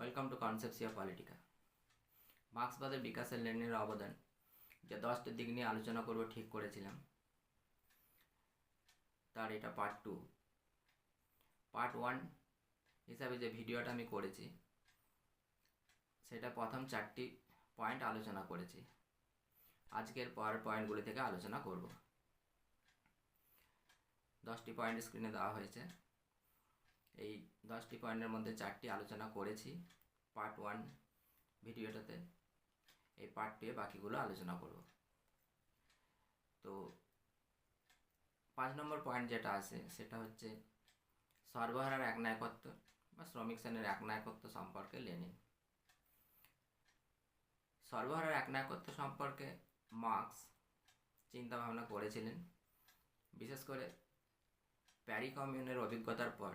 Welcome to কনসেপসিয়া Politica মার্ক্সবাদের বিকাশের লেনের অবদান, যে দশটি দিক নিয়ে আলোচনা করব, ঠিক করেছিলাম। তার এটা পার্ট টু পার্ট ওয়ান হিসাবে যে ভিডিওটা আমি করেছি, সেটা প্রথম চারটি পয়েন্ট আলোচনা করেছি। আজকের পর পয়েন্টগুলি থেকে আলোচনা করব। দশটি পয়েন্ট স্ক্রিনে দেওয়া হয়েছে। এই দশটি পয়েন্টের মধ্যে চারটি আলোচনা করেছি পার্ট ওয়ান ভিডিওটাতে। এই পার্ট টুয়ে বাকিগুলো আলোচনা করব। তো পাঁচ নম্বর পয়েন্ট যেটা আছে, সেটা হচ্ছে সর্বহারার এক নায়কত্ব বা শ্রমিক শ্রেণির এক নায়কত্ব সম্পর্কে লেনিন। সর্বহারার এক নায়কত্ব সম্পর্কে মার্কস চিন্তা ভাবনা করেছিলেন। বিশেষ করে প্যারি কমিউনের অভিজ্ঞতার পর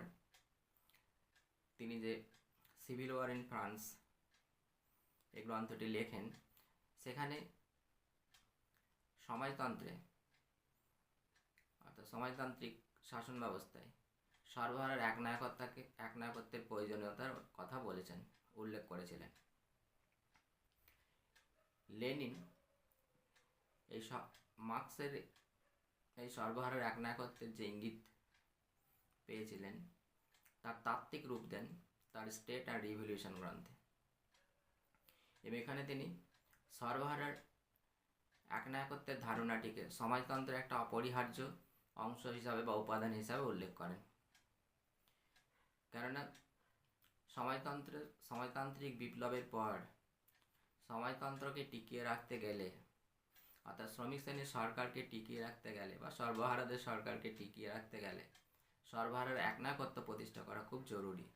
তিনি যে সিভিল ওয়ার ইন ফ্রান্স এই গ্রন্থটি লেখেন, সেখানে সমাজতন্ত্রে, অর্থাৎ সমাজতান্ত্রিক শাসন ব্যবস্থায় সর্বহারার এক নায়কত্বকে এক নায়কত্বের প্রয়োজনীয়তার কথা বলেছেন, উল্লেখ করেছিলেন। লেনিন এই মার্ক্সের এই সর্বহারার এক নায়কত্বের যে ইঙ্গিত পেয়েছিলেন তার তাত্ত্বিক রূপ দেন তার স্টেট অ্যান্ড রিভলিউশন গ্রন্থে। এবং এখানে তিনি সর্বহারার একনায়কত্বের ধারণাটিকে সমাজতন্ত্রের একটা অপরিহার্য অংশ হিসাবে বা উপাদান হিসাবে উল্লেখ করেন। কেননা সমাজতন্ত্রের সমাজতান্ত্রিক বিপ্লবের পর সমাজতন্ত্রকে টিকিয়ে রাখতে গেলে, অর্থাৎ শ্রমিক শ্রেণির সরকারকে টিকিয়ে রাখতে গেলে বা সর্বহারাদের সরকারকে টিকিয়ে রাখতে গেলে সর্বহারার একনায়কত্ব প্রতিষ্ঠা করা খুব জরুরি।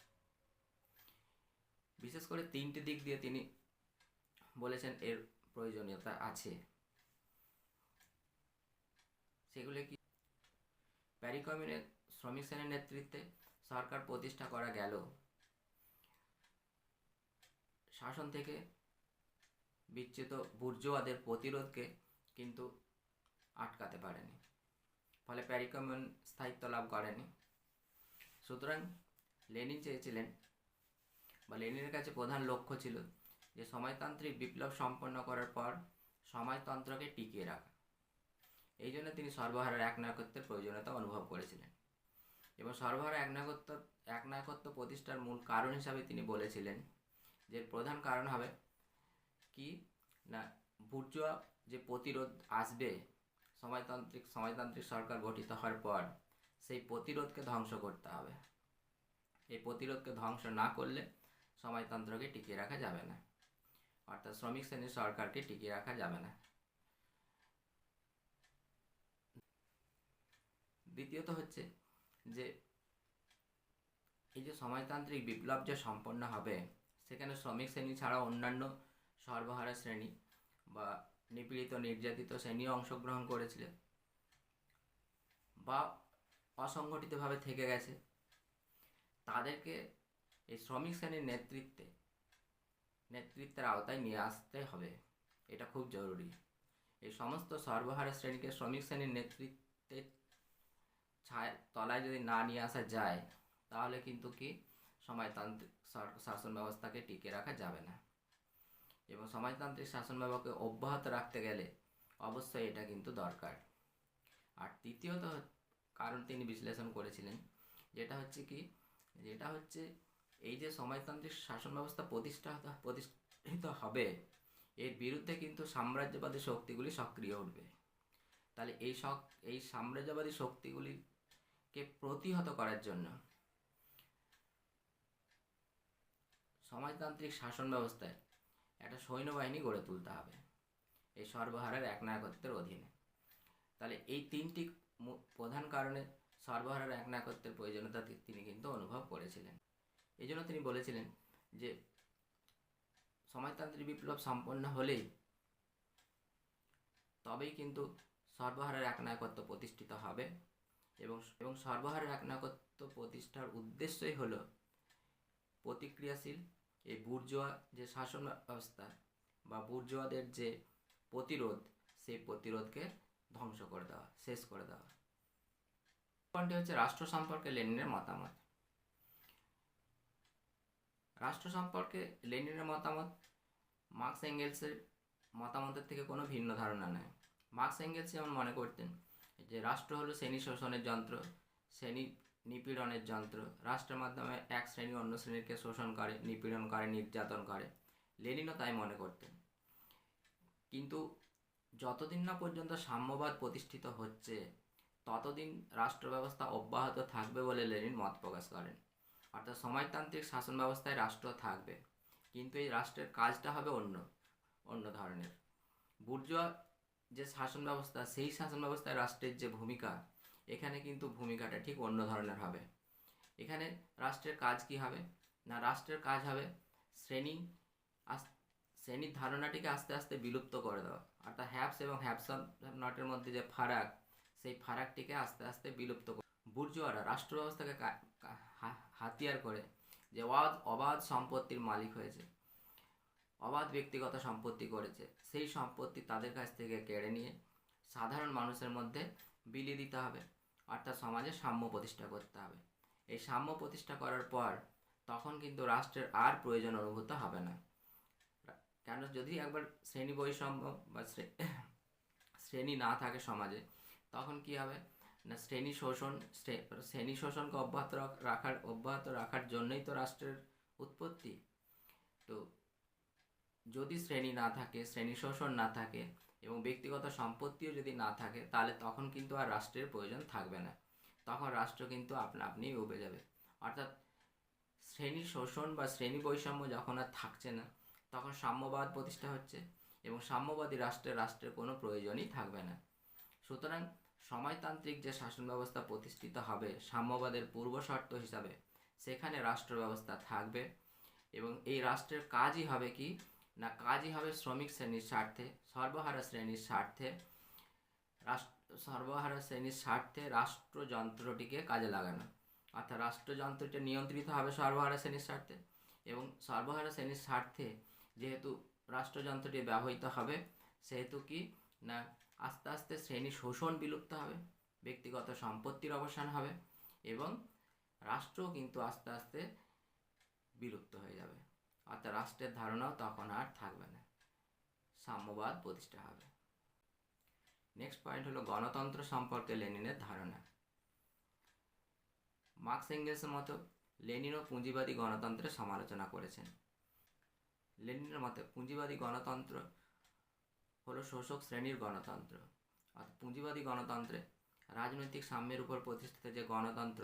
বিশেষ করে তিনটি দিক দিয়ে তিনি বলেছেন এর প্রয়োজনীয়তা আছে। সেগুলি কি? প্যারিকমিনের শ্রমিক শ্রেণির নেতৃত্বে সরকার প্রতিষ্ঠা করা গেল। শাসন থেকে বিচ্যুত বুর্জোয়াদের প্রতিরোধকে কিন্তু আটকাতে পারেনি। ফলে প্যারিকমিউন স্থায়িত্ব লাভ করেনি। সুতরাং লেনিন চেয়েছিলেন বা লেনিনের কাছে প্রধান লক্ষ্য ছিল যে সমাজতান্ত্রিক বিপ্লব সম্পন্ন করার পর সমাজতন্ত্রকে টিকিয়ে রাখা। এই জন্য তিনি সর্বহারার একনায়কত্বের প্রয়োজনীয়তা অনুভব করেছিলেন এবং সর্বহারা একনায়কত্ব একনায়কত্ব প্রতিষ্ঠার মূল কারণ হিসাবে তিনি বলেছিলেন যে প্রধান কারণ হবে কি না বুর্জোয়া যে প্রতিরোধ আসবে সমাজতান্ত্রিক সমাজতান্ত্রিক সরকার গঠিত হওয়ার পর সেই প্রতিরোধকে ধ্বংস করতে হবে। এই প্রতিরোধকে ধ্বংস না করলে সমাজতন্ত্রকে টিকিয়ে রাখা যাবে না। অর্থাৎ শ্রমিক শ্রেণির সরকারকে টিকিয়ে রাখা যাবে না। দ্বিতীয়ত হচ্ছে যে, এই যে সমাজতান্ত্রিক বিপ্লব যে সম্পন্ন হবে, সেখানে শ্রমিক শ্রেণি ছাড়া অন্যান্য সর্বহারা শ্রেণি বা নিপীড়িত, নির্যাতিত শ্রেণীও অংশগ্রহণ করেছিল বা অসংগঠিতভাবে থেকে গেছে। তাদেরকে এই শ্রমিক শ্রেণির নেতৃত্বে, নেতৃত্বের আওতায় নিয়ে আসতে হবে। এটা খুব জরুরি। এই সমস্ত সর্বহারা শ্রেণীকে শ্রমিক শ্রেণির নেতৃত্বের ছায়, তলায় যদি না নিয়ে আসা যায়, তাহলে কিন্তু কি? সমাজতান্ত্রিক শাসন ব্যবস্থাকে টিকে রাখা যাবে না। এবং সমাজতান্ত্রিক শাসন ব্যবস্থাকে অব্যাহত রাখতে গেলে অবশ্যই এটা কিন্তু দরকার। আর তৃতীয়ত কারণ তিনি বিশ্লেষণ করেছিলেন। যেটা হচ্ছে কি, যেটা হচ্ছে এই যে সমাজতান্ত্রিক শাসন ব্যবস্থা প্রতিষ্ঠা, প্রতিষ্ঠিত হবে, এর বিরুদ্ধে কিন্তু সাম্রাজ্যবাদী শক্তিগুলি সক্রিয় উঠবে। তাহলে এই শক এই সাম্রাজ্যবাদী শক্তিগুলিকে প্রতিহত করার জন্য সমাজতান্ত্রিক শাসন ব্যবস্থায় একটা সৈন্যবাহিনী গড়ে তুলতে হবে, এই সর্বহারার একনায়কত্বের অধীনে। তাহলে এই তিনটি প্রধান কারণে সর্বহারার একনায়কত্বের প্রয়োজনীয়তা তিনি কিন্তু অনুভব করেছিলেন। এই জন্য তিনি বলেছিলেন যে, সমাজতান্ত্রিক বিপ্লব সম্পন্ন হলেই তবেই কিন্তু সর্বহারার একনায়কত্ব প্রতিষ্ঠিত হবে এবং এবং সর্বহারার একনায়কত্ব প্রতিষ্ঠার উদ্দেশ্যই হলো প্রতিক্রিয়াশীল এই বুর্জোয়া যে শাসন ব্যবস্থা বা বুর্জোয়াদের যে প্রতিরোধ, সেই প্রতিরোধকে ধ্বংস করে দেওয়া, শেষ করে দেওয়া। পয়েন্টটি হচ্ছে রাষ্ট্র সম্পর্কে লেনিনের মতামত। রাষ্ট্র সম্পর্কে লেনিনের মতামত, মার্কস এঙ্গেলসের মতামতের থেকে কোনো ভিন্ন ধারণা নেই। মার্কস এঙ্গেলস যেমন মনে করতেন যে, রাষ্ট্র হলো শ্রেণি শোষণের যন্ত্র, শ্রেণি নিপীড়নের যন্ত্র। রাষ্ট্রের মাধ্যমে এক শ্রেণি অন্য শ্রেণীকে শোষণ করে, নিপীড়ন করে, নির্যাতন করে। লেনিনও তাই মনে করতেন। কিন্তু যতদিন না পর্যন্ত সাম্যবাদ প্রতিষ্ঠিত হচ্ছে, ততদিন রাষ্ট্র ব্যবস্থা অব্যাহত থাকবে বলে লেনিন মত প্রকাশ করেন। অর্থাৎ সমাজতান্ত্রিক শাসন ব্যবস্থায় রাষ্ট্র থাকবে, কিন্তু এই রাষ্ট্রের কাজটা হবে অন্য অন্য ধরনের। বুর্জোয়া যে শাসন ব্যবস্থা সেই শাসন ব্যবস্থায় রাষ্ট্রের যে ভূমিকা, এখানে কিন্তু ভূমিকাটা ঠিক অন্য ধরনের হবে। এখানে রাষ্ট্রের কাজ কি হবে? না, রাষ্ট্রের কাজ হবে শ্রেণি শ্রেণির ধারণাটিকে আস্তে আস্তে বিলুপ্ত করে দেওয়া। অর্থাৎ হ্যাপস এবং হ্যাপস নটের মধ্যে যে ফারাক, সেই ফারাকটিকে আস্তে আস্তে বিলুপ্ত করে। বুর্জোয়ারা রাষ্ট্র ব্যবস্থাকে হাতিয়ার করে যে অবাধ অবাধ সম্পত্তির মালিক হয়েছে। অবাধ ব্যক্তিগত সম্পত্তি করেছে। সেই সম্পত্তি তাদের কাছ থেকে কেড়ে নিয়ে সাধারণ মানুষের মধ্যে বিলিয়ে দিতে হবে অর্থাৎ সমাজে সাম্য প্রতিষ্ঠা করতে হবে। এই সাম্য প্রতিষ্ঠা করার পর তখন কিন্তু রাষ্ট্রের আর প্রয়োজন অনুভূত হবে না। কেন যদি একবার শ্রেণি বৈষম্য বা শ্রেণি না থাকে সমাজে, তখন কি হবে? না, শ্রেণি শোষণ শ্রেণি শোষণকে অব্যাহত রাখার অব্যাহত রাখার জন্যই তো রাষ্ট্রের উৎপত্তি। তো যদি শ্রেণি না থাকে, শ্রেণি শোষণ না থাকে এবং ব্যক্তিগত সম্পত্তিও যদি না থাকে, তাহলে তখন কিন্তু আর রাষ্ট্রের প্রয়োজন থাকবে না। তখন রাষ্ট্র কিন্তু আপনা আপনি উবে যাবে। অর্থাৎ শ্রেণি শোষণ বা শ্রেণি বৈষম্য যখন আর থাকছে না তখন সাম্যবাদ প্রতিষ্ঠা হচ্ছে এবং সাম্যবাদী রাষ্ট্রের রাষ্ট্রের কোনো প্রয়োজনই থাকবে না। সুতরাং সমাজতান্ত্রিক যে শাসন ব্যবস্থা প্রতিষ্ঠিত হবে সাম্যবাদের পূর্ব শর্ত হিসাবে সেখানে রাষ্ট্র ব্যবস্থা থাকবে এবং এই রাষ্ট্রের কাজই হবে কি? না, কাজই হবে শ্রমিক শ্রেণির স্বার্থে, সর্বহারা শ্রেণির স্বার্থে রাষ্ট্র সর্বহারা শ্রেণির স্বার্থে রাষ্ট্রযন্ত্রটিকে কাজে লাগানো। অর্থাৎ রাষ্ট্রযন্ত্রটি নিয়ন্ত্রিত হবে সর্বহারা শ্রেণির স্বার্থে এবং সর্বহারা শ্রেণির স্বার্থে যেহেতু রাষ্ট্রযন্ত্রটি ব্যবহৃত হবে, সেহেতু কি না আস্তে আস্তে শ্রেণি শোষণ বিলুপ্ত হবে, ব্যক্তিগত সম্পত্তির অবসান হবে এবং রাষ্ট্র কিন্তু আস্তে আস্তে বিলুপ্ত হয়ে যাবে। অর্থাৎ রাষ্ট্রের ধারণাও তখন আর থাকবে না। সাম্যবাদ প্রতিষ্ঠা হবে। নেক্সট পয়েন্ট হলো গণতন্ত্র সম্পর্কে লেনিনের ধারণা। মার্কস এঙ্গেলসের মতো লেনিনও পুঁজিবাদী গণতন্ত্রের সমালোচনা করেছেন। লেনিনের মতে পুঁজিবাদী গণতন্ত্র হলো শোষক শ্রেণির গণতন্ত্র। অর্থাৎ পুঁজিবাদী গণতন্ত্রে রাজনৈতিক সাম্যের উপর প্রতিষ্ঠিত যে গণতন্ত্র,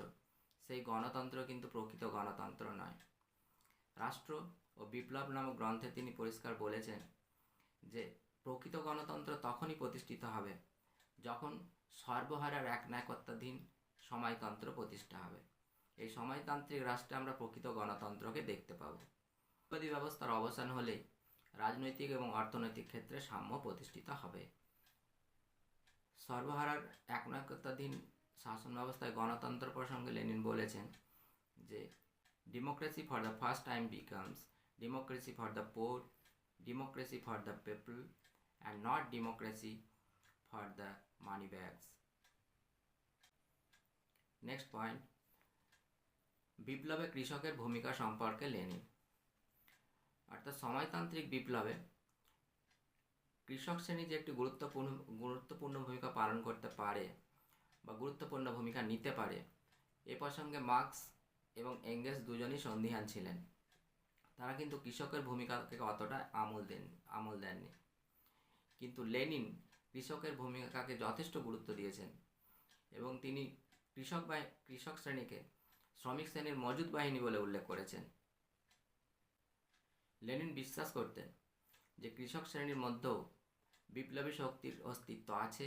সেই গণতন্ত্র কিন্তু প্রকৃত গণতন্ত্র নয়। রাষ্ট্র ও বিপ্লব নামক গ্রন্থে তিনি পরিষ্কার বলেছেন যে প্রকৃত গণতন্ত্র তখনই প্রতিষ্ঠিত হবে যখন সর্বহারার এক একনায়কত্বাধীন সমাজতন্ত্র প্রতিষ্ঠা হবে। এই সমাজতান্ত্রিক রাষ্ট্রে আমরা প্রকৃত গণতন্ত্রকে দেখতে পাব। বিবাদী ব্যবস্থার অবসান হলে রাজনৈতিক এবং অর্থনৈতিক ক্ষেত্রে সাম্য প্রতিষ্ঠিত হবে। সর্বহারার একনায়কত্বাধীন শাসন ব্যবস্থায় গণতন্ত্র প্রসঙ্গে লেনিন বলেছেন যে democracy for the first time becomes democracy for the poor, democracy for the people, and not democracy for the money bags. Next point বিপ্লবে কৃষকের ভূমিকা সম্পর্কে লেনিন। অর্থাৎ সমাজতান্ত্রিক বিপ্লবে কৃষক শ্রেণি যে একটি গুরুত্বপূর্ণ গুরুত্বপূর্ণ ভূমিকা পালন করতে পারে বা গুরুত্বপূর্ণ ভূমিকা নিতে পারে, এ প্রসঙ্গে মার্কস এবং এঙ্গেস দুজনই সন্দিহান ছিলেন। তারা কিন্তু কৃষকের ভূমিকাকে অতটা আমল দেন, আমল দেননি। কিন্তু লেনিন কৃষকের ভূমিকাকে যথেষ্ট গুরুত্ব দিয়েছেন এবং তিনি কৃষক কৃষক শ্রেণীকে শ্রমিক শ্রেণির মজুদ বাহিনী বলে উল্লেখ করেছেন। লেনিন বিশ্বাস করতেন যে কৃষক শ্রেণির মধ্যেও বিপ্লবী শক্তির অস্তিত্ব আছে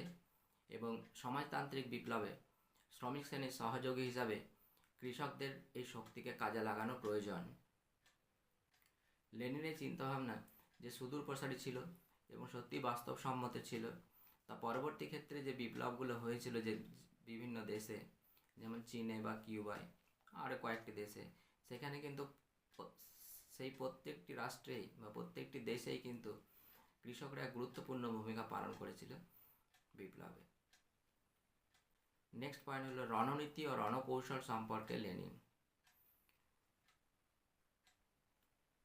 এবং সমাজতান্ত্রিক বিপ্লবে শ্রমিক শ্রেণির সহযোগী হিসাবে কৃষকদের এই শক্তিকে কাজে লাগানো প্রয়োজন। লেনিনের চিন্তাভাবনা যে সুদূর প্রসারী ছিল এবং সত্যি বাস্তবসম্মত ছিল, তা পরবর্তী ক্ষেত্রে যে বিপ্লবগুলো হয়েছিল যে বিভিন্ন দেশে, যেমন চীনে বা কিউবায়, আরও কয়েকটি দেশে, সেখানে কিন্তু সেই প্রত্যেকটি রাষ্ট্রেই বা প্রত্যেকটি দেশেই কিন্তু কৃষকরা এক গুরুত্বপূর্ণ ভূমিকা পালন করেছিল বিপ্লবে। নেক্সট পয়েন্ট হলো রণনীতি ও রণকৌশল সম্পর্কে লেনিন।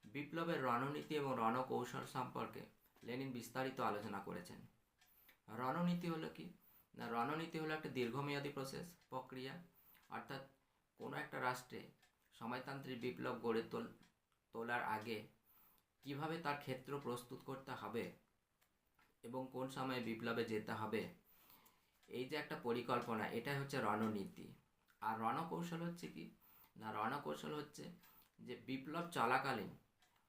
বিপ্লবের রণনীতি এবং রণকৌশল সম্পর্কে লেনিন বিস্তারিত আলোচনা করেছেন। রণনীতি হলো কি? না, রণনীতি হলো একটা দীর্ঘমেয়াদী প্রসেস প্রক্রিয়া, অর্থাৎ কোনো একটা রাষ্ট্রে সমাজতান্ত্রিক বিপ্লব গড়ে তোল তোলার আগে কীভাবে তার ক্ষেত্র প্রস্তুত করতে হবে এবং কোন সময়ে বিপ্লবে যেতে হবে? এই যে একটা পরিকল্পনা, এটাই হচ্ছে রণনীতি। আর রণকৌশল হচ্ছে কি? না, রণকৌশল হচ্ছে যে বিপ্লব চলাকালীন,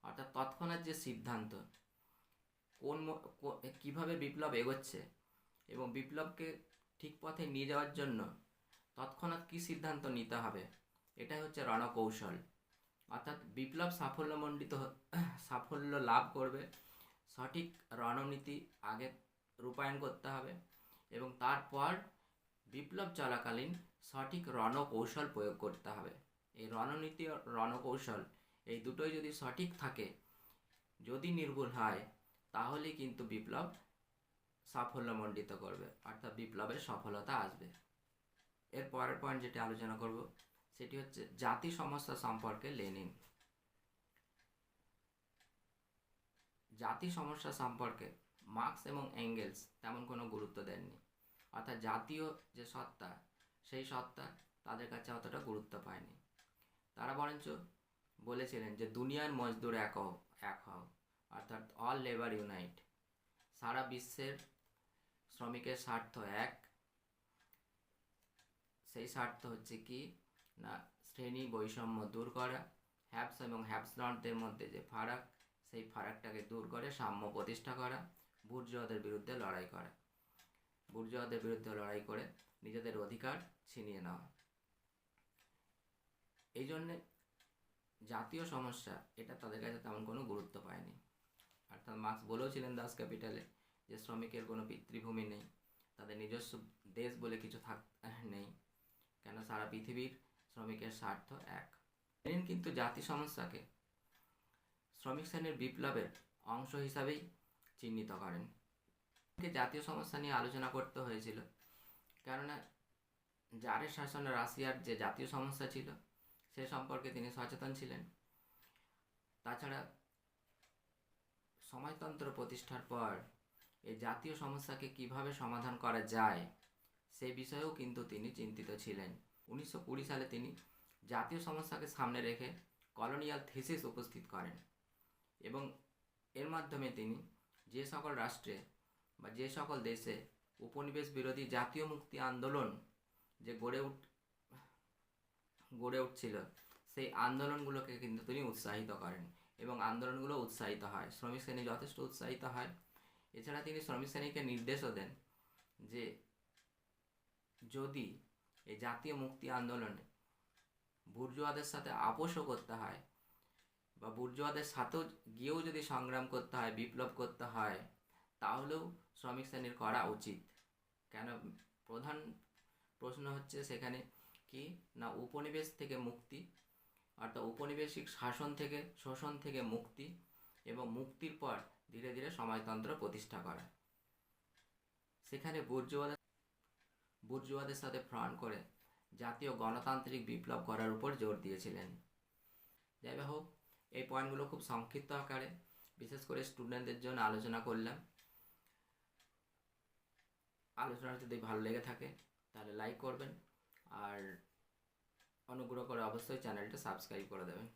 অর্থাৎ তৎক্ষণাৎ যে সিদ্ধান্ত, কোন কীভাবে বিপ্লব এগোচ্ছে এবং বিপ্লবকে ঠিক পথে নিয়ে যাওয়ার জন্য তৎক্ষণাৎ কী সিদ্ধান্ত নিতে হবে, এটাই হচ্ছে রণকৌশল। অর্থাৎ বিপ্লব সাফল্যমণ্ডিত সাফল্য লাভ করবে। সঠিক রণনীতি আগে রূপায়ণ করতে হবে এবং তারপর বিপ্লব চলাকালীন সঠিক রণকৌশল প্রয়োগ করতে হবে। এই রণনীতি রণকৌশল এই দুটোই যদি সঠিক থাকে, যদি নির্ভুল হয় তাহলে কিন্তু বিপ্লব সাফল্যমণ্ডিত করবে, অর্থাৎ বিপ্লবের সফলতা আসবে। এর পরের পয়েন্ট যেটি আলোচনা করব সেটি হচ্ছে জাতি সমস্যা সম্পর্কে লেনিন। জাতি সমস্যা সম্পর্কে মার্কস এবং অ্যাঙ্গেলস তেমন কোনো গুরুত্ব দেননি। অর্থাৎ জাতীয় যে সত্তা, সেই সত্তা তাদের কাছে অতটা গুরুত্ব পায়নি। তারা বরঞ্চ বলেছিলেন যে দুনিয়ার মজদুর এক হও এক হও। অর্থাৎ অল লেবার ইউনাইট। সারা বিশ্বের শ্রমিকের স্বার্থ এক। সেই স্বার্থ হচ্ছে কি? না, শ্রেণি বৈষম্য দূর করা, হ্যাপস এবং হ্যাপস নটদের মধ্যে যে ফারাক, সেই ফারাকটাকে দূর করে সাম্য প্রতিষ্ঠা করা, বুর্জোয়াদের বিরুদ্ধে লড়াই করা। বুর্জোয়াদের বিরুদ্ধে লড়াই করে নিজেদের অধিকার ছিনিয়ে নেওয়া। এই জন্যে জাতীয় সমস্যা, এটা তাদের কাছে তেমন কোনো গুরুত্ব পায়নি। অর্থাৎ মার্ক্স বলেওছিলেন দাস ক্যাপিটালে যে শ্রমিকের কোনো পিতৃভূমি নেই, তাদের নিজস্ব দেশ বলে কিছু থাক নেই। কেন সারা পৃথিবীর শ্রমিকের স্বার্থ এক। লেনিন কিন্তু জাতি সমস্যাকে শ্রমিক শ্রেণির বিপ্লবের অংশ হিসাবেই চিহ্নিত করেন। জাতীয় সমস্যা নিয়ে আলোচনা করতে হয়েছিল। কেননা জারের শাসনে রাশিয়ার যে জাতীয় সমস্যা ছিল, সে সম্পর্কে তিনি সচেতন ছিলেন। তাছাড়া সমাজতন্ত্র প্রতিষ্ঠার পর এই জাতীয় সমস্যাকে কীভাবে সমাধান করা যায়, সে বিষয়েও কিন্তু তিনি চিন্তিত ছিলেন। উনিশশো কুড়ি সালে তিনি জাতীয় সমস্যাকে সামনে রেখে কলোনিয়াল থিসিস উপস্থিত করেন এবং এর মাধ্যমে তিনি যে সকল রাষ্ট্রে বা যে সকল দেশে উপনিবেশ বিরোধী জাতীয় মুক্তি আন্দোলন যে গড়ে উঠ, গড়ে উঠছিল, সেই আন্দোলনগুলোকে কিন্তু তিনি উৎসাহিত করেন এবং আন্দোলনগুলো উৎসাহিত হয়। শ্রমিক শ্রেণি যথেষ্ট উৎসাহিত হয়। এছাড়া তিনি শ্রমিক শ্রেণীকে নির্দেশও দেন যে যদি এই জাতীয় মুক্তি আন্দোলনে। বুর্জোয়াদের সাথে আপোষও করতে হয় বা বুর্জোয়াদের সাথেও গিয়েও যদি সংগ্রাম করতে হয়, বিপ্লব করতে হয়, তাহলেও শ্রমিক শ্রেণির করা উচিত। কেন? প্রধান প্রশ্ন হচ্ছে সেখানে কি? না উপনিবেশ থেকে মুক্তি, অর্থাৎ উপনিবেশিক শাসন থেকে, শোষণ থেকে মুক্তি এবং মুক্তির পর ধীরে ধীরে সমাজতন্ত্র প্রতিষ্ঠা করা। সেখানে বুর্জোয়াদের বুর্জোয়াদের সাথে ফ্রন্ট করে জাতীয় গণতান্ত্রিক বিপ্লব করার উপর জোর দিয়েছিলেন। যাই হোক, এই পয়েন্টগুলো খুব সংক্ষিপ্ত আকারে, বিশেষ করে স্টুডেন্টদের জন্য আলোচনা করলাম। আলোচনা যদি ভালো লেগে থাকে, তাহলে লাইক করবেন আর অনুগ্রহ করে অবশ্যই চ্যানেলটা সাবস্ক্রাইব করে দেবেন।